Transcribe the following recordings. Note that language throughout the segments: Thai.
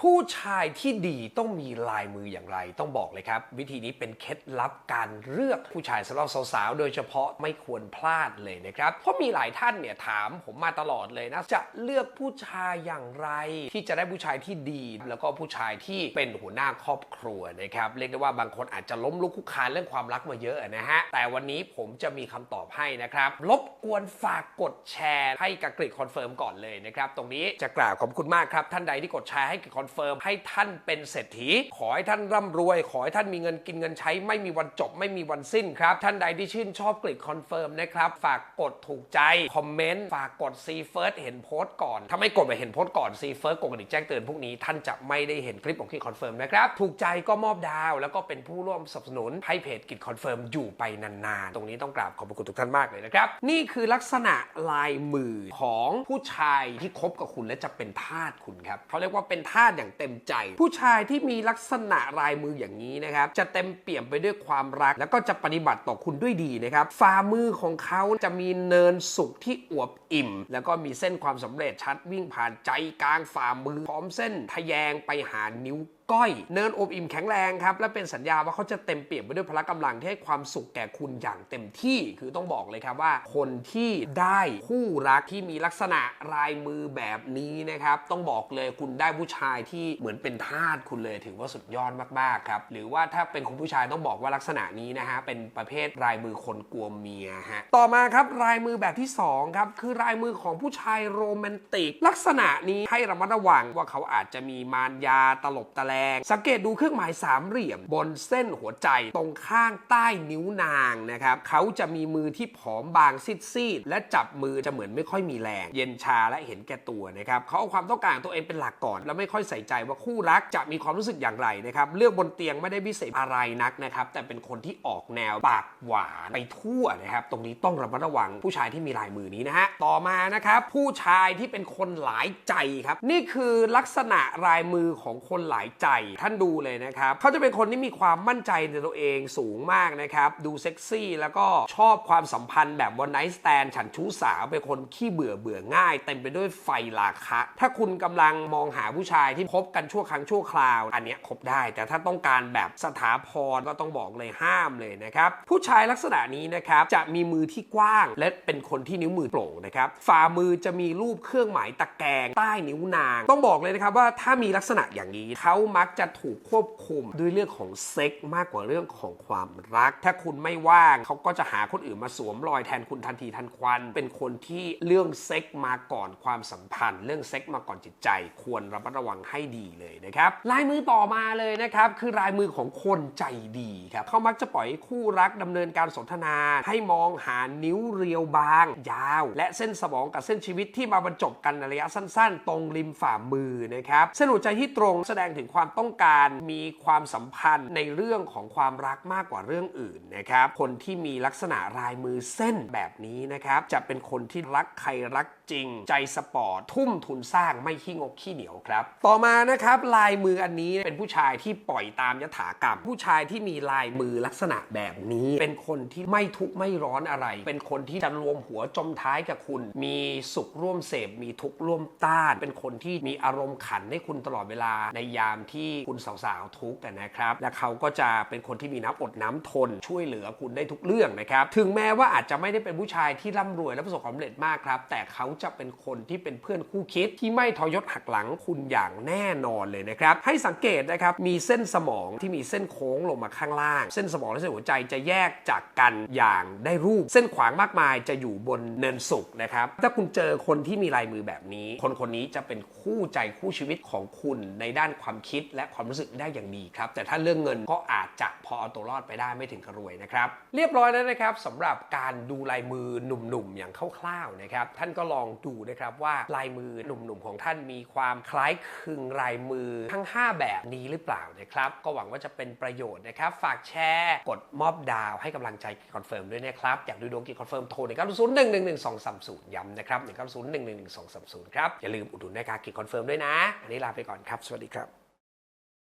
ผู้ชายที่ดีต้องมีลายมืออย่างไร ต้องบอกเลยครับ วิธีนี้เป็นเคล็ดลับการเลือกผู้ชายสำหรับสาวๆ โดยเฉพาะไม่ควรพลาดเลยนะครับ เพราะมีหลายท่านเนี่ยถามผมมาตลอดเลยนะ จะเลือกผู้ชายอย่างไร ที่จะได้ผู้ชายที่ดี แล้วก็ผู้ชายที่เป็นหัวหน้าครอบครัวนะครับเรียกได้ว่าบางคนอาจจะล้มลุกคุกคานเรื่องความรักมาเยอะนะฮะแต่วันนี้ผมจะมีคำตอบให้นะครับรบกวนฝากกดแชร์ให้กับกริดคอนเฟิร์มก่อนเลยนะครับตรงนี้จะกราบขอบคุณมากครับท่านใดที่กดแชร์ให้กริดคอนเฟิร์มให้ท่านเป็นเศรษฐี ขอให้ท่านร่ำรวย ขอให้ท่านมีเงินกินเงินใช้ ไม่มีวันจบ ไม่มีวันสิ้นครับ ท่านใดที่ชื่นชอบกริดคอนเฟิร์มนะครับ ฝากกดถูกใจ คอมเมนต์ ฝากกดซีเฟิร์สเห็นโพสต์ก่อน ถ้าไม่กดไปเห็นโพสต์ก่อนซีเฟิร์สกดกระดิ่งแจ้งเตือนพวกนี้ท่านจะไม่ได้เห็นคลิปของกริดคอนเฟิร์มนะครับ ถูกใจก็มอบดาว แล้วก็เป็นผู้ร่วมสนับสนุนให้เพจกิจคอนเฟิร์มอยู่ไปนานๆ ตรงนี้ต้องกราบขอบพระคุณทุกท่านมากเลยนะครับ นี่คือลักษณะลายมือของผู้ชายที่คบกับคุณและจะเป็นทาสคุณครับเขาเรียกว่าเป็นทาสอย่างเต็มใจ ผู้ชายที่มีลักษณะลายมืออย่างนี้นะครับ จะเต็มเปี่ยมไปด้วยความรัก แล้วก็จะปฏิบัติต่อคุณด้วยดีนะครับฝ่ามือของเขาจะมีเนินสุขที่อวบอิ่ม แล้วก็มีเส้นความสำเร็จชัดวิ่งผ่านใจกลางฝ่ามือพร้อมเส้นทะแยงไปหานิ้ว ก้อยเนินอบอิ่มแข็งแรงครับ และเป็นสัญญาว่าเขาจะเต็มเปี่ยมไปด้วยพละกำลังที่ให้ความสุขแก่คุณอย่างเต็มที่คือต้องบอกเลยครับว่า คนที่ได้คู่รักที่มีลักษณะลายมือแบบนี้นะครับ ต้องบอกเลยคุณได้ผู้ชายที่เหมือนเป็นทาสคุณเลยถือว่าสุดยอดมากๆครับหรือว่าถ้าเป็นคุณผู้ชายต้องบอกว่าลักษณะนี้นะฮะเป็นประเภทลายมือคนกลัวเมียฮะต่อมาครับลายมือแบบที่สองครับคือลายมือของผู้ชายโรแมนติก ลักษณะนี้ให้ระมัดระวังว่าเขาอาจจะมีมารยาตลบตะแลง สังเกตดูเครื่องหมายสามเหลี่ยม บนเส้นหัวใจตรงข้างใต้นิ้วนางนะครับเขาจะมีมือที่ผอมบางซีดๆและจับมือจะเหมือนไม่ค่อยมีแรง เย็นชาและเห็นแก่ตัวนะครับเขาเอาความต้องการตัวเองเป็นหลักก่อน แล้วไม่ค่อยใส่ใจว่าคู่รักจะมีความรู้สึกอย่างไรนะครับเลือกบนเตียงไม่ได้พิเศษอะไรนักนะครับแต่เป็นคนที่ออกแนวปากหวานไปทั่วนะครับตรงนี้ต้องระมัดระวังผู้ชายที่มีลายมือนี้นะฮะต่อมานะครับผู้ชายที่เป็นคนหลายใจครับนี่คือลักษณะลายมือของคนหลายใจท่านดูเลยนะครับเขาจะเป็นคนที่มีความมั่นใจในตัวเองสูงมากนะครับดูเซ็กซี่แล้วก็ชอบความสัมพันธ์แบบวันไนท์สแตนฉันชู้สาวเป็นคนขี้เบื่อเบื่อง่าย เต็มไปด้วยไฟราคะ ถ้าคุณกำลังมองหาผู้ชายที่คบกันชั่วครั้งชั่วคราว อันนี้คบได้ แต่ถ้าต้องการแบบสถาพรก็ต้องบอกเลยห้ามเลยนะครับผู้ชายลักษณะนี้นะครับจะมีมือที่กว้าง และเป็นคนที่นิ้วมือโปร่งนะครับฝ่ามือจะมีรูปเครื่องหมายตะแกรงใต้นิ้วนาง ต้องบอกเลยนะครับว่าถ้ามีลักษณะอย่างนี้เขามักจะถูกควบคุมด้วยเรื่องของเซ็กมากกว่าเรื่องของความรัก ถ้าคุณไม่ว่างเขาก็จะหาคนอื่นมาสวมรอยแทนคุณทันทีทันควัน เป็นคนที่เรื่องเซ็กมาก่อนความสัมพันธ์ เรื่องเซ็กมาก่อนจิตใจ ควรระมัดระวังให้ดีเลยนะครับลายมือต่อมาเลยนะครับคือลายมือของคนใจดีครับเขามักจะปล่อยให้คู่รักดำเนินการสนทนา ให้มองหานิ้วเรียวบาง ยาว และเส้นสมองกับเส้นชีวิตที่มาบรรจบกันในระยะสั้น ๆ ตรงริมฝ่ามือนะครับเส้นหัวใจที่ตรงแสดงถึงความความต้องการมีความสัมพันธ์ในเรื่องของความรักมากกว่าเรื่องอื่นนะครับ คนที่มีลักษณะลายมือเส้นแบบนี้นะครับจะเป็นคนที่รักใครรักจริง ใจสปอร์ตทุ่มทุนสร้างไม่ขี้งกขี้เหนียวครับ ต่อมานะครับลายมืออันนี้เป็นผู้ชายที่ปล่อยตามยถากรรม ผู้ชายที่มีลายมือลักษณะแบบนี้ เป็นคนที่ไม่ทุกข์ไม่ร้อนอะไร เป็นคนที่จะรวมหัวจมท้ายกับคุณ มีสุขร่วมเสพมีทุกข์ร่วมต้าน เป็นคนที่มีอารมณ์ขันให้คุณตลอดเวลาในยามที่คุณสาวๆทุกข์กันนะครับ และเขาก็จะเป็นคนที่มีน้ำอดน้ำทน ช่วยเหลือคุณได้ทุกเรื่องนะครับ ถึงแม้ว่าอาจจะไม่ได้เป็นผู้ชายที่ร่ำรวยและประสบความสำเร็จมากครับ แต่เขาจะเป็นคนที่เป็นเพื่อนคู่คิดที่ไม่ทรยศหักหลังคุณอย่างแน่นอนเลยนะครับ ให้สังเกตนะครับ มีเส้นสมองที่มีเส้นโค้งลงมาข้างล่าง เส้นสมองและเส้นหัวใจจะแยกจากกันอย่างได้รูป เส้นขวางมากมายจะอยู่บนเนินสุกนะครับ ถ้าคุณเจอคนที่มีลายมือแบบนี้ คนคนนี้จะเป็นคู่ใจคู่ชีวิตของคุณในด้านความคิดและความรู้สึกได้อย่างดีครับ แต่ถ้าเรื่องเงินก็อาจจะพอเอาตัวรอดไปได้ไม่ถึงกับรวยนะครับ เรียบร้อยแล้วนะครับสำหรับการดูลายมือหนุ่มๆอย่างคร่าวๆนะครับ ท่านก็ลองดูนะครับว่าลายมือหนุ่มๆของท่านมีความคล้ายคลึงลายมือทั้ง 5 แบบนี้หรือเปล่านะครับ ก็หวังว่าจะเป็นประโยชน์นะครับ ฝากแชร์กดมอบดาวให้กำลังใจกิจคอนเฟิร์มด้วยนะครับ อยากดูดวงกิจคอนเฟิร์มโทร1 9 0 1 1 1 2 3 0ย้ำนะครับ1 9 0 1 1 1 2 3 0ครับอย่าลืมอุดหนุนรายการกิจคอนเฟิร์มด้วยนะ อันนี้ลาไปก่อนครับ สวัสดีครับ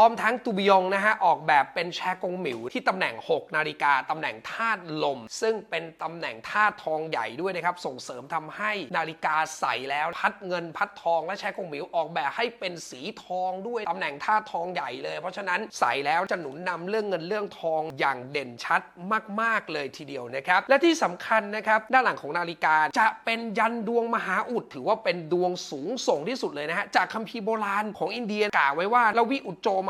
ร้อมทั้งตูบิยงนะฮะออกแบบเป็นแชกงหมิวที่ตำแหน่ง 6 นาฬิกาตำแหน่งธาตุลม ซึ่งเป็นตำแหน่งธาตุทองใหญ่ด้วยนะครับ ส่งเสริมทำให้นาฬิกาใสแล้ว พัดเงินพัดทองและแชกงหมิวออกแบบให้เป็นสีทองด้วยตำแหน่งธาตุทองใหญ่เลย เพราะฉะนั้นใสแล้วจะหนุนนำเรื่องเงินเรื่องทองอย่างเด่นชัดมาก ๆ เลยทีเดียวนะครับ และที่สำคัญนะครับด้านหลังของนาฬิกาจะเป็นยันดวงมหาอุดถือว่าเป็นดวงสูงส่งที่สุดเลยนะฮะจากคัมภีร์โบราณของอินเดียกล่าวไว้ว่าลวิอุจโจม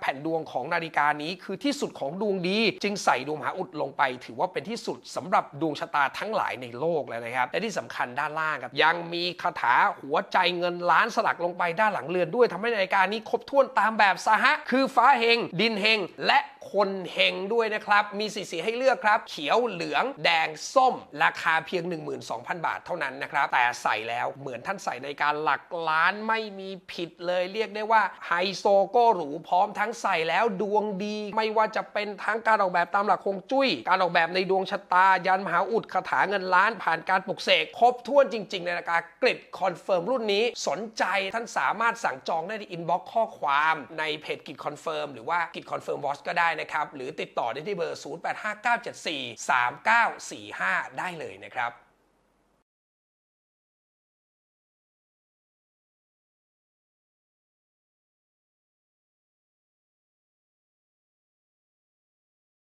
แผ่นดวงของนาฬิกานี้คือที่สุดของดวงดี จึงใส่ดวงมหาอุดลงไป ถือว่าเป็นที่สุดสำหรับดวงชะตาทั้งหลายในโลกเลยนะครับ และที่สำคัญด้านล่างครับยังมีคาถาหัวใจเงินล้านสลักลงไปด้านหลังเรือนด้วยทำให้นาฬิกานี้ครบถ้วนตามแบบสหะคือฟ้าเฮงดินเฮงและ คนเฮงด้วยนะครับ มีสีสีให้เลือกครับ เขียวเหลืองแดงส้ม ราคาเพียง 12,000 บาทเท่านั้นนะครับ แต่ใส่แล้วเหมือนท่านใส่ในการหลักล้านไม่มีผิดเลยเรียกได้ว่าไฮโซโก็หรูพร้อมทั้งใส่แล้วดวงดี ไม่ว่าจะเป็นทั้งการออกแบบตามหลักคงจุ้ย การออกแบบในดวงชะตา ยันมหาอุดคาถาเงินล้านผ่านการปลุกเสกครบถ้วนจริง ๆ ในราคากริดคอนเฟิร์มรุ่นนี้สนใจท่านสามารถสั่งจองได้ในอินบ็อกซ์ข้อความในเพจกิจคอนเฟิร์มหรือว่ากิจคอนเฟิร์มวอชก็ได้นะครับหรือติดต่อได้ที่เบอร์ 0859743945 ได้เลยนะครับ